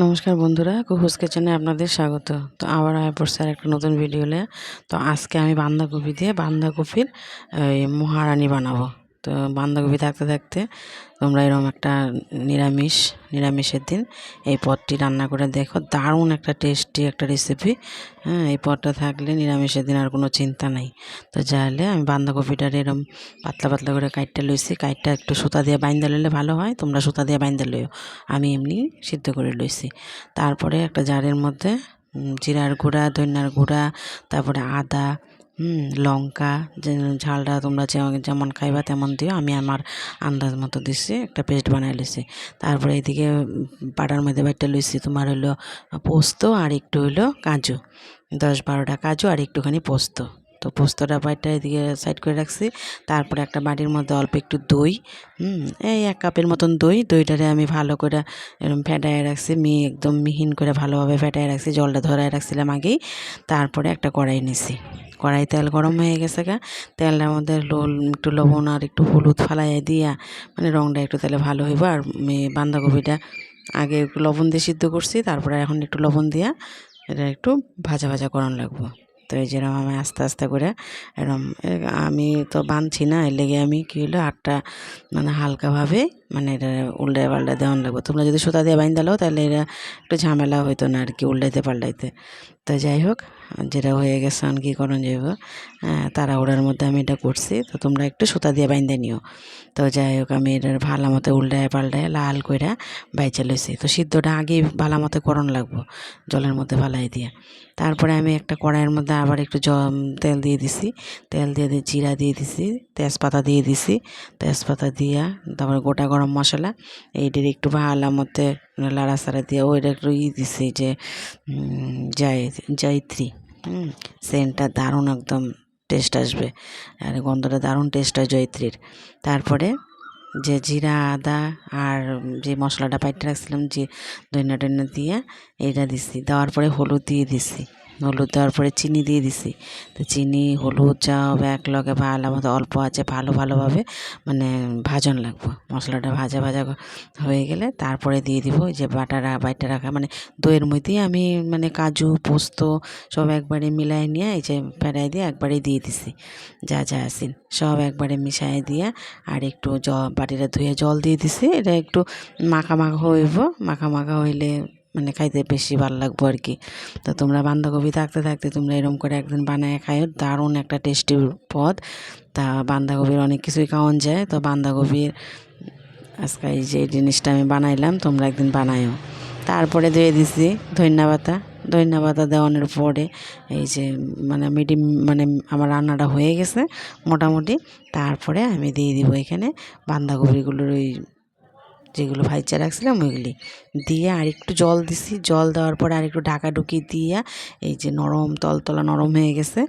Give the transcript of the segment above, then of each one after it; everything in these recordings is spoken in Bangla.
নমস্কার বন্ধুরা, কুহুস কিচেনে আপনাদের স্বাগত। তো আবার আয় পড়ছে আর একটা নতুন ভিডিও নিয়ে। তো আজকে আমি বাঁধাকপি দিয়ে বাঁধাকপির মহারানি বানাবো। তো বাঁধাকপি থাকতে থাকতে তোমরা এরকম একটা নিরামিষ, নিরামিষের দিন এই পদটি রান্না করে দেখো। দারুণ একটা টেস্টি একটা রেসিপি হ্যাঁ এই পদটা থাকলে নিরামিষের দিন আর কোনো চিন্তা নাই। তো যাইলে আমি বাঁধাকপিটার এরকম পাতলা পাতলা করে কাইটটা লইছি। কাইটটা একটু সুতা দিয়ে বাইন্দা লইলে ভালো হয়, তোমরা সুতা দিয়ে বাইন্দা লইও। আমি এমনি সিদ্ধ করে লইছি। তারপরে একটা জারের মধ্যে জিরার গুঁড়া, ধনিয়ার গুঁড়া, তারপরে আদা হুম, লঙ্কা ঝালটা তোমরা যেমন খাইবা তেমন দিও। আমি আমার আন্দাজ মতো দিছি, একটা পেস্ট বানাই লইছি তারপরে এদিকে পাটার মধ্যে বাইটটা লইছি, তোমার হইল পোস্ত আর একটু হইল কাজু। দশ বারোটা কাজু আর একটুখানি পোস্ত। তো পোস্তটা বাইটটা এদিকে সাইড করে রাখছি। তারপরে একটা বাটির মধ্যে অল্প একটু দই, হুম, এই এক কাপের মতন দই। দইটারে আমি ভালো করে এরকম ফেটায় রাখছি, মি, একদম মিহিন করে ভালোভাবে ফেটায় রাখছি, জলটা ধরায় রাখছিলাম আগেই। তারপরে একটা কড়াই নিছি। কড়াই তেল গরম হয়ে গেছে গা। তেলটার মধ্যে একটু লবণ আর একটু হলুদ ফালাইয়া দিয়া মানে রঙটা একটু তাহলে ভালো হইব। আর বাঁধাকপিটা আগে একটু লবণ দিয়ে সিদ্ধ করছি, তারপরে এখন একটু লবণ দিয়া এটা একটু ভাজা ভাজা করানো লাগবো। তো এই যেরকম আমি আস্তে আস্তে করে এরকম আমি তো বাঁধছি না, এর লেগে আমি কী হলো আটটা মানে হালকাভাবে মানে এটা উল্টে পাল্টে দেওয়ান লাগবে। তোমরা যদি সুতা দিয়ে বাইন দিলেও, তাহলে এটা একটু ঝামেলা হইতো না আর কি উল্টাইতে পাল্টাইতে। তো যাই হোক, যেটা হয়ে গেছে আর কী করণ যাইব। হ্যাঁ তাড়াহুড়ার মধ্যে আমি এটা করছি। তো তোমরা একটু সুতা দিয়ে বাইন্দে নিও। তো যাই হোক, আমি এটার ভালো মতো উল্টায় পাল্টায় লাল করে বাইচা লইছি। তো সিদ্ধটা আগেই ভালো মতো করণ লাগবো, জলের মধ্যে ফালাই দিয়ে। তারপরে আমি একটা কড়াইয়ের মধ্যে আবার একটু জ তেল দিয়ে দিছি। তেল দিয়ে দিয়ে জিরা দিয়ে দিছি, তেজপাতা দিয়ে দিছি। তেজপাতা দিয়া তারপরে গোটা গরম মশলা, এইটির একটু ভালো মধ্যে লাড়াচাড়া দিয়ে ওইটা একটু ই দিছি যে যাই জয়ত্রী হুম, সেন্টটা দারুণ একদম টেস্ট আসবে। আর গন্ধটা দারুণ টেস্ট হয় জয়ত্রীর। তারপরে যে জিরা, আদা আর যে মশলাটা পাইটে রাখছিলাম যে ধনিয়া টনিয়া দিয়ে, এইটা দিছি। দেওয়ার পরে হলুদ দিয়ে দিছি। হলুদ দেওয়ার পরে চিনি দিয়ে দিছি। তো চিনি, হলুদ সব এক লগে ভালো মতো অল্প আছে, ভালো ভালোভাবে মানে ভাজন লাগবো। মশলাটা ভাজা ভাজা হয়ে গেলে তারপরে দিয়ে দিব যে বাটারা বাইটা রাখা মানে দইয়ের মধ্যেই আমি মানে কাজু, পোস্ত সব একবারে মিলাই নিয়ে এই যে ফেরাই দিয়ে একবারে দিয়ে দিছি। যা যা আসিন সব একবারে মিশাই দিয়ে আর একটু জ, বাটিটা ধুয়ে জল দিয়ে দিছি। এটা একটু মাখা মাখা হইব, মাখা মাখা হইলে মানে খাইতে বেশি ভালো লাগবো আর কি। তো তোমরা বাঁধাকপি থাকতে থাকতে তোমরা এরকম করে একদিন বানায় খাইও, দারুণ একটা টেস্টি পদ। তা বাঁধাকপির অনেক কিছুই খাওয়ান যায়। তো বাঁধাকপির আজকে এই যে জিনিসটা আমি বানাইলাম, তোমরা একদিন বানায়ও। তারপরে দিয়ে দিছি ধন্যা পাতা। ধন্যা পাতা দেওয়ানোর পরে এই যে মানে মিডিয়াম মানে আমার রান্নাটা হয়ে গেছে মোটামুটি। তারপরে আমি দিয়ে দিব এখানে বাঁধাকপিগুলোর ওই যেগুলো ভাইচা রাখছিলাম, ওইগুলি দিয়ে আর একটু জল দিছি। জল দেওয়ার পরে আর একটু ঢাকা ঢুকি দিয়া এই যে নরম, তলতলা নরম হয়ে গেছে।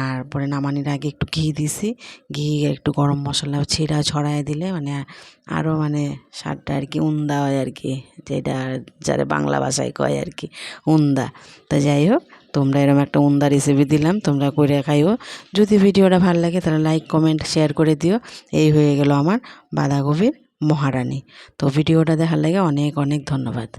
আর পরে নামানির আগে একটু ঘি দিছি। ঘি একটু গরম মশলা ছিঁড়া ছড়ায় দিলে মানে আরও মানে স্বাদটা আর কি উন্দা হয় আর কি, যেটা যারা বাংলা ভাষায় কয় আর কি, উন্দা। তা যাই হোক, তোমরা এরকম একটা উন্দা রেসিপি দিলাম, তোমরা করে খাইও। যদি ভিডিওটা ভালো লাগে তাহলে লাইক কমেন্ট শেয়ার করে দিও। এই হয়ে গেল আমার বাঁধাকপির মহারানী। তো ভিডিওটা দেখার লাগে অনেক অনেক ধন্যবাদ।